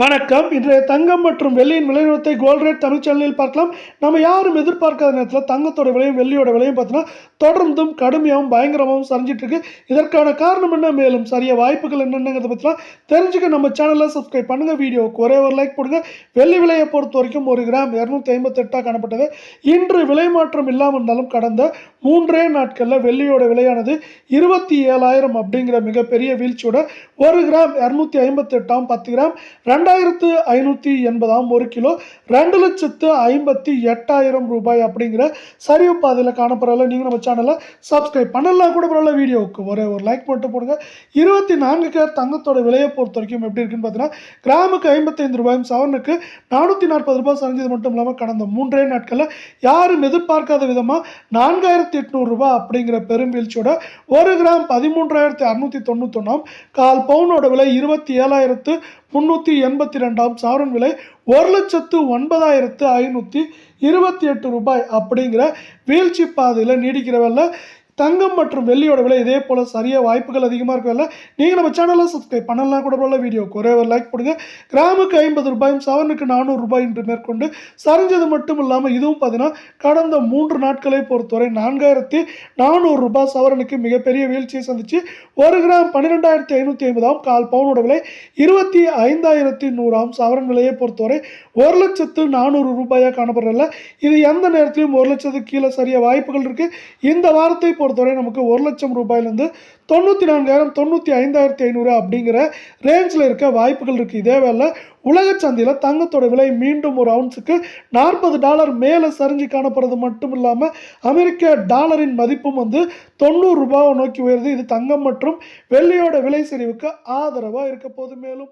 வணக்கம். இன்றைய தங்கம் மற்றும் வெள்ளியின் விலைநிறுவத்தை கோல்ட் ரேட் தமிழ் சேனலில் பார்க்கலாம். நம்ம யாரும் எதிர்பார்க்காத நேரத்தில் தங்கத்தோட விலையும் வெள்ளியோட விலையும் பார்த்தீங்கன்னா தொடர்ந்தும் கடுமையாகவும் பயங்கரமாகவும் சரிஞ்சிட்டு இருக்கு. இதற்கான காரணம் என்ன? மேலும் சரிய வாய்ப்புகள் என்னென்னங்கிறத பற்றிலாம் தெரிஞ்சுக்க நம்ம சேனலை சப்ஸ்கிரைப் பண்ணுங்க. வீடியோவுக்கு ஒரே ஒரு லைக் போடுங்க. வெள்ளி விலையை பொறுத்த வரைக்கும் ஒரு கிராம் இரநூத்தி ஐம்பத்தெட்டாக காணப்பட்டது. இன்று விலை மாற்றம் இல்லாமல் இருந்தாலும் கடந்த மூன்றே நாட்களில் வெள்ளியோட விலையானது இருபத்தி ஏழாயிரம் அப்படிங்கிற மிகப்பெரிய வீழ்ச்சியோட ஒரு கிராம் இரநூத்தி ஐம்பத்தெட்டாம் பத்து கிராம் ரெண்டு ரெண்டாயிரத்து ஐநூற்றி எண்பதாம் ஒரு கிலோ ரெண்டு லட்சத்து ஐம்பத்தி எட்டாயிரம் ரூபாய் அப்படிங்கிற சரிவு பாதையில் காணப்படுறதில்ல நீங்கள் நம்ம சேனலை சப்ஸ்கிரைப் பண்ணலாம் கூட பரவாயில்ல வீடியோவுக்கு ஒரே ஒரு லைக் மட்டும் போடுங்க. இருபத்தி நான்கு கேர் தங்கத்தோட விலையை பொறுத்த வரைக்கும் எப்படி இருக்குன்னு பார்த்தீங்கன்னா கிராமுக்கு ஐம்பத்தைந்து ரூபாயும் சவனுக்கு நானூற்றி நாற்பது ரூபாய் சரிஞ்சது மட்டும் இல்லாமல் கடந்த மூன்றே நாட்களில் யாரும் எதிர்பார்க்காத விதமாக நான்காயிரத்தி எட்நூறுரூபா அப்படிங்கிற பெரும் வீழ்ச்சியோட ஒரு கிராம் பதிமூன்றாயிரத்தி அறுநூற்றி தொண்ணூத்தொன்னாம் கால் பவுனோட விலை இருபத்தி ஏழாயிரத்து முந்நூற்றி எண்பத்தி ரெண்டாம் சாவரன் விலை ஒரு லட்சத்து ஒன்பதாயிரத்து ஐநூற்றி இருபத்தி எட்டு ரூபாய் அப்படிங்கிற வீழ்ச்சி பாதையில் நீடிக்கிறவல்ல தங்கம் மற்றும் வெள்ளியோட விலை இதே போல் சரியாக வாய்ப்புகள் அதிகமாக இருக்கவில்ல நீங்கள் நம்ம சேனலை சப்ஸ்கிரைப் பண்ணலாம் கூட போல வீடியோக்கு ஒரே ஒரு லைக் போடுங்க. கிராமுக்கு ஐம்பது ரூபாயும் சவனுக்கு நானூறு ரூபாய் என்று மேற்கொண்டு சரிஞ்சது மட்டும் இல்லாமல் இதுவும் பார்த்தீங்கன்னா கடந்த மூன்று நாட்களை பொறுத்தவரை நான்காயிரத்தி நானூறு ரூபாய் சவரனுக்கு மிகப்பெரிய வீழ்ச்சியை சந்திச்சு ஒரு கிராம் பன்னிரெண்டாயிரத்தி ஐநூற்றி ஐம்பதாம் கால் பவுனோட விலை இருபத்தி ஐந்தாயிரத்தி நூறாம் சவரன் விலையை பொறுத்தவரை ஒரு லட்சத்து நானூறு ரூபாயாக காணப்படுறதில்ல இது எந்த நேரத்திலும் ஒரு லட்சத்துக்கு கீழே சரியாக வாய்ப்புகள் இருக்குது இந்த வாரத்தை பொறுத்தவரை நமக்கு ஒரு லட்சம் ரூபாயிலேருந்து தொண்ணூற்றி நான்காயிரம் தொண்ணூற்றி ஐந்தாயிரத்தி ஐநூறு அப்படிங்கிற ரேஞ்சில் இருக்க வாய்ப்புகள் இருக்குது இதே வேலை உலக சந்தையில் தங்கத்தோட விலை மீண்டும் ஒரு அவுன்ஸுக்கு நாற்பது டாலர் மேலே சரிஞ்சு காணப்படுறது மட்டும் இல்லாமல் அமெரிக்க டாலரின் மதிப்பும் வந்து தொண்ணூறு ரூபாவை நோக்கி உயருது. இது தங்கம் மற்றும் வெள்ளியோட விலை சரிவுக்கு ஆதரவாக இருக்க போது மேலும்